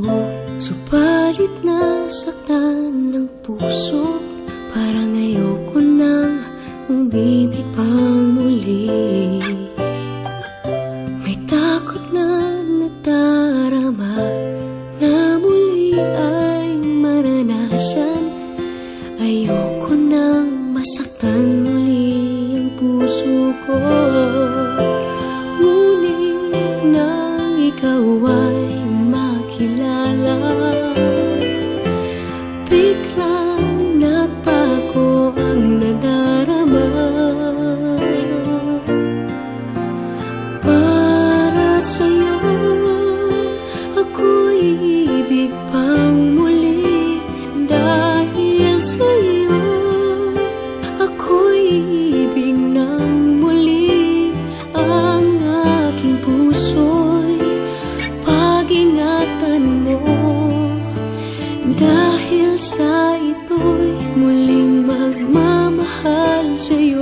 ko. Subalit nasaktan ng puso. Parang ayoko nang umibig pa muli. May takot na nadarama Na muli ay maranasan. Ayoko nang masaktan muli ang puso ko. Dahil sa'yo Ako'y ibig ng muli Ang aking puso'y Pag-ingatan mo. Dahil sa ito'y Muling magmamahal sa'yo